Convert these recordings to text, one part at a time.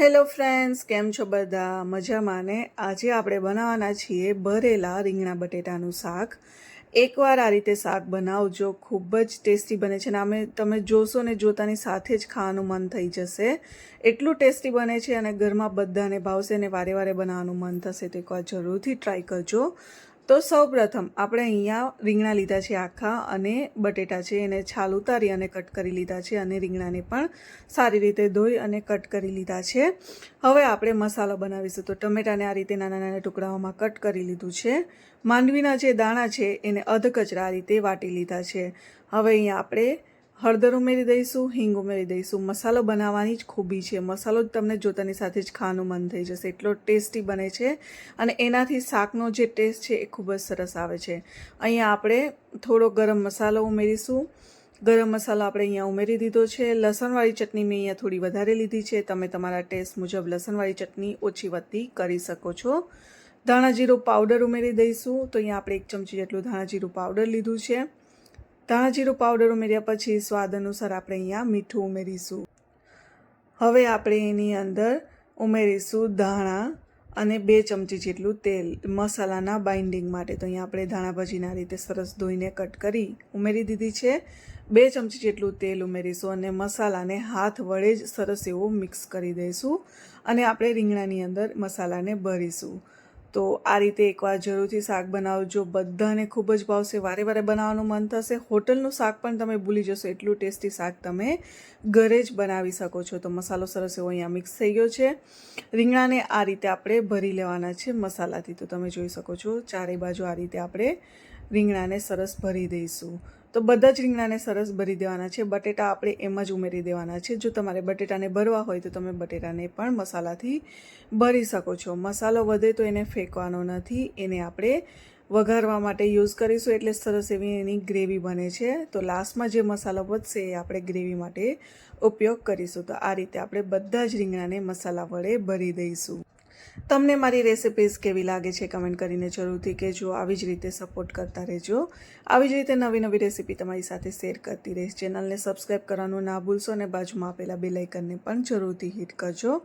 Hello friends, કેમ છો બધા? મજામાં ને? આજે આપણે બનાવવાના છીએ ભરેલા રીંગણા બટેટાનું શાક. એકવાર આ રીતે શાક બનાવજો, ખૂબ જ ટેસ્ટી બને છે અને અમે તમે જોશો ને, જોતાની સાથે જ ખાવાનું મન થઈ જશે. એટલું ટેસ્ટી બને છે અને ઘરમાં બધાને ભાવશે ને વારે વારે બનાવવાનું મન થશે, તો એકવાર જરૂરથી ટ્રાય કરજો. તો સૌ પ્રથમ આપણે અહીંયા રીંગણા લીધા છે આખા અને બટેટા છે એને છાલ ઉતારી અને કટ કરી લીધા છે અને રીંગણાને પણ સારી રીતે ધોઈ અને કટ કરી લીધા છે. હવે આપણે મસાલો બનાવીશું. તો ટમેટાને આ રીતે નાના નાના ટુકડાઓમાં કટ કરી લીધું છે. માંડવીના જે દાણા છે એને અધકચરા આ રીતે વાટી લીધા છે. હવે અહીંયા આપણે હળદર ઉમેરી દઈશું, હિંગ ઉમેરી દઈશું. મસાલો બનાવવાની જ ખૂબી છે. મસાલો જ તમને જોતાની સાથે જ ખાવાનું મન થઈ જશે. એટલો ટેસ્ટી બને છે અને એનાથી શાકનો જે ટેસ્ટ છે એ ખૂબ જ સરસ આવે છે. અહીંયા આપણે થોડો ગરમ મસાલો ઉમેરીશું. ગરમ મસાલો આપણે અહીંયા ઉમેરી દીધો છે. લસણવાળી ચટણી મેં અહીંયા થોડી વધારે લીધી છે. તમે તમારા ટેસ્ટ મુજબ લસણવાળી ચટણી ઓછી વધતી કરી શકો છો. ધાણા જીરું પાવડર ઉમેરી દઈશું. તો અહીંયા આપણે એક ચમચી જેટલું ધાણા પાવડર લીધું છે. ધાણા જીરું પાવડર ઉમેર્યા પછી સ્વાદ અનુસાર આપણે અહીંયા મીઠું ઉમેરીશું. હવે આપણે એની અંદર ઉમેરીશું ધાણા અને બે ચમચી જેટલું તેલ મસાલાના બાઇન્ડિંગ માટે. તો અહીંયા આપણે ધાણા ભાજીના રીતે સરસ ધોઈને કટ કરી ઉમેરી દીધી છે. બે ચમચી જેટલું તેલ ઉમેરીશું અને મસાલાને હાથ વડે જ સરસ એવો મિક્સ કરી દઈશું. અને આપણે રીંગણાની અંદર મસાલાને ભરીશું. તો આ રીતે એકવાર જરૂરથી શાક બનાવજો બધાને ખૂબ જ ભાવશે, વારે વારે બનાવવાનું મન થશે, હોટલનું શાક પણ તમે ભૂલી જશો. એટલું ટેસ્ટી શાક તમે ઘરે જ બનાવી શકો છો. તો મસાલો સરસ એવો અહીંયા મિક્સ થઈ ગયો છે. રીંગણાને આ રીતે આપણે ભરી લેવાના છે મસાલાથી. તો તમે જોઈ શકો છો, ચારે બાજુ આ રીતે આપણે રીંગણાને સરસ ભરી દઈશું. તો બધા જ રીંગણાને સરસ ભરી દેવાના છે. બટેટા આપણે એમ જ ઉમેરી દેવાના છે. જો તમારે બટેટાને ભરવા હોય તો તમે બટેટાને પણ મસાલાથી ભરી શકો છો. મસાલો વધે તો એને ફેંકવાનો નથી. એને આપણે વઘારવા માટે યુઝ કરીશું એટલે સરસ એવી એની ગ્રેવી બને છે. તો લાસ્ટમાં જે મસાલો વધશે એ આપણે ગ્રેવી માટે ઉપયોગ કરીશું. તો આ રીતે આપણે બધા જ રીંગણાને મસાલા વડે ભરી દઈશું. તમને મારી રેસિપીઝ કેવી લાગે છે કમેન્ટ કરીને જરૂરથી કહેજો. આવી જ રીતે સપોર્ટ કરતા રહેજો. આવી જ રીતે નવી નવી રેસિપી તમારી સાથે શેર કરતી રહીશ. ચેનલને સબસ્ક્રાઈબ કરવાનું ના ભૂલશો અને બાજુમાં આપેલા બે લાઇકનને પણ જરૂરથી હિટ કરજો.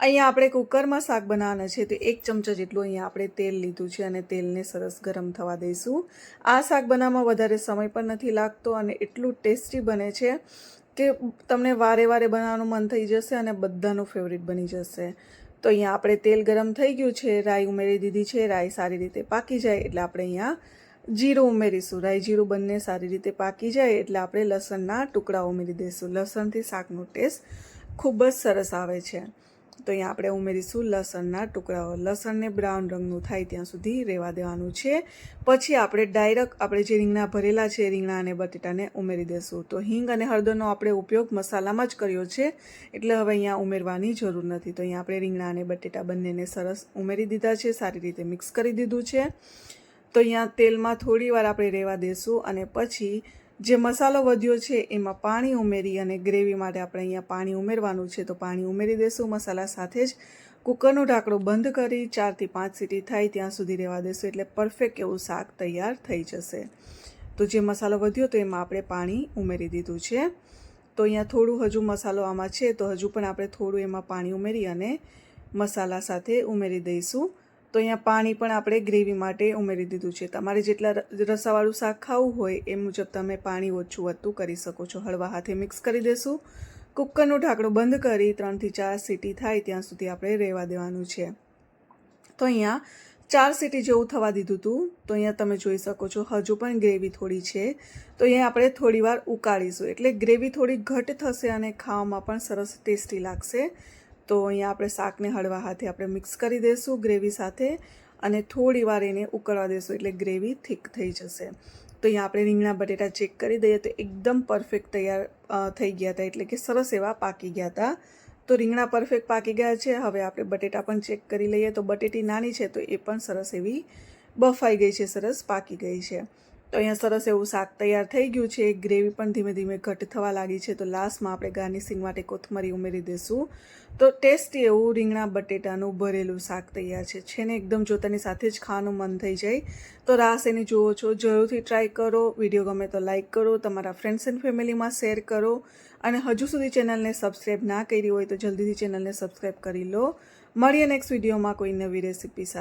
અહીંયા આપણે કુકરમાં શાક બનાવવાના છે તો એક ચમચા જેટલું અહીંયા આપણે તેલ લીધું છે અને તેલને સરસ ગરમ થવા દઈશું. આ શાક બનાવવામાં વધારે સમય પણ નથી લાગતો અને એટલું ટેસ્ટી બને છે કે તમને વારે વારે બનાવવાનું મન થઈ જશે અને બધાનું ફેવરિટ બની જશે. તો અહીંયા આપણે તેલ ગરમ થઈ ગયું છે, રાઈ ઉમેરી દીધી છે, રાઈ સારી રીતે પાકી જાય એટલે આપણે અહીંયા જીરું ઉમેરીશું. રાઈ જીરું બંને સારી રીતે પાકી જાય એટલે આપણે લસણના ટુકડા ઉમેરી દઈશું. લસણથી શાકનો ટેસ્ટ ખૂબ જ સરસ આવે છે. તો અહીંયા આપણે ઉમેરીશું લસણના ટુકડાઓ. લસણને બ્રાઉન રંગનું થાય ત્યાં સુધી રહેવા દેવાનું છે. પછી આપણે ડાયરેક્ટ આપણે જે રીંગણા ભરેલા છે, રીંગણા અને બટેટાને ઉમેરી દેશું. તો હિંગ અને હળદરનો આપણે ઉપયોગ મસાલામાં જ કર્યો છે, એટલે હવે અહીંયા ઉમેરવાની જરૂર નથી. તો અહીંયા આપણે રીંગણા અને બટેટા બંનેને સરસ ઉમેરી દીધા છે, સારી રીતે મિક્સ કરી દીધું છે. તો અહીંયા તેલમાં થોડી વાર આપણે રહેવા દેશું અને પછી જે મસાલો વધ્યો છે, એમાં પાણી ઉમેરી અને ગ્રેવી માટે આપણે અહીંયા પાણી ઉમેરવાનું છે. તો પાણી ઉમેરી દઈશું મસાલા સાથે જ કુકરનું ઢાંકણું બંધ કરી ચારથી પાંચ સીટી થાય ત્યાં સુધી રહેવા દેશું, એટલે પરફેક્ટ એવું શાક તૈયાર થઈ જશે. તો જે મસાલો વધ્યો તો એમાં આપણે પાણી ઉમેરી દીધું છે. તો અહીંયા થોડું હજુ મસાલો આમાં છે, તો હજુ પણ આપણે થોડું એમાં પાણી ઉમેરી અને મસાલા સાથે ઉમેરી દઈશું. તો અહીંયા પાણી પણ આપણે ગ્રેવી માટે ઉમેરી દીધું છે. તમારે જેટલા રસાવાળું શાક ખાવું હોય એ મુજબ તમે પાણી ઓછું વધતું કરી શકો છો. હળવા હાથે મિક્સ કરી દેશું. કુકરનું ઢાંકણું બંધ કરી ત્રણથી ચાર સીટી થાય ત્યાં સુધી આપણે રહેવા દેવાનું છે. તો અહીંયા ચાર સીટી જેવું થવા દીધું હતું. તો અહીંયા તમે જોઈ શકો છો હજુ પણ ગ્રેવી થોડી છે. તો અહીંયા આપણે થોડી વાર ઉકાળીશું. એટલે ગ્રેવી થોડી ઘટ થશે અને ખાવામાં પણ સરસ ટેસ્ટી લાગશે. તો અહીંયા આપણે શાકને હળવા હાથે આપણે મિક્સ કરી દઈશું ગ્રેવી સાથે અને થોડી વાર એને ઉકળવા દઈશું એટલે ગ્રેવી થીક થઈ જશે. તો અહીંયા આપણે રીંગણા, બટેટા ચેક કરી દઈએ તો એકદમ પરફેક્ટ તૈયાર થઈ ગયા હતા એટલે કે સરસ એવા પાકી ગયા હતા. તો રીંગણા પરફેક્ટ પાકી ગયા છે. હવે આપણે બટેટા પણ ચેક કરી લઈએ તો બટેટી નાની છે તો એ પણ સરસ એવી બફાઈ ગઈ છે, સરસ પાકી ગઈ છે. તો અહીંયા સરસ એવું શાક તૈયાર થઈ ગયું છે. ગ્રેવી પણ ધીમે ધીમે ઘટ થવા લાગી છે. તો લાસ્ટમાં આપણે ગાર્નિશિંગ માટે કોથમરી ઉમેરી દઈશું તો ટેસ્ટી એવું રીંગણા બટેટાનું ભરેલું શાક તૈયાર છે. છે ને એકદમ જોતાની સાથે જ ખાવાનું મન થઈ જાય. તો રાસ એની જુઓ છો. જરૂરથી ટ્રાય કરો. વીડિયો ગમે તો લાઇક કરો. તમારા ફ્રેન્ડ્સ એન્ડ ફેમિલીમાં શેર કરો. અને હજુ સુધી ચેનલને સબસ્ક્રાઈબ ના કરી હોય તો જલ્દીથી ચેનલને સબસ્ક્રાઈબ કરી લો. મળીએ નેક્સ્ટ વિડીયોમાં કોઈ નવી રેસીપી સાથે.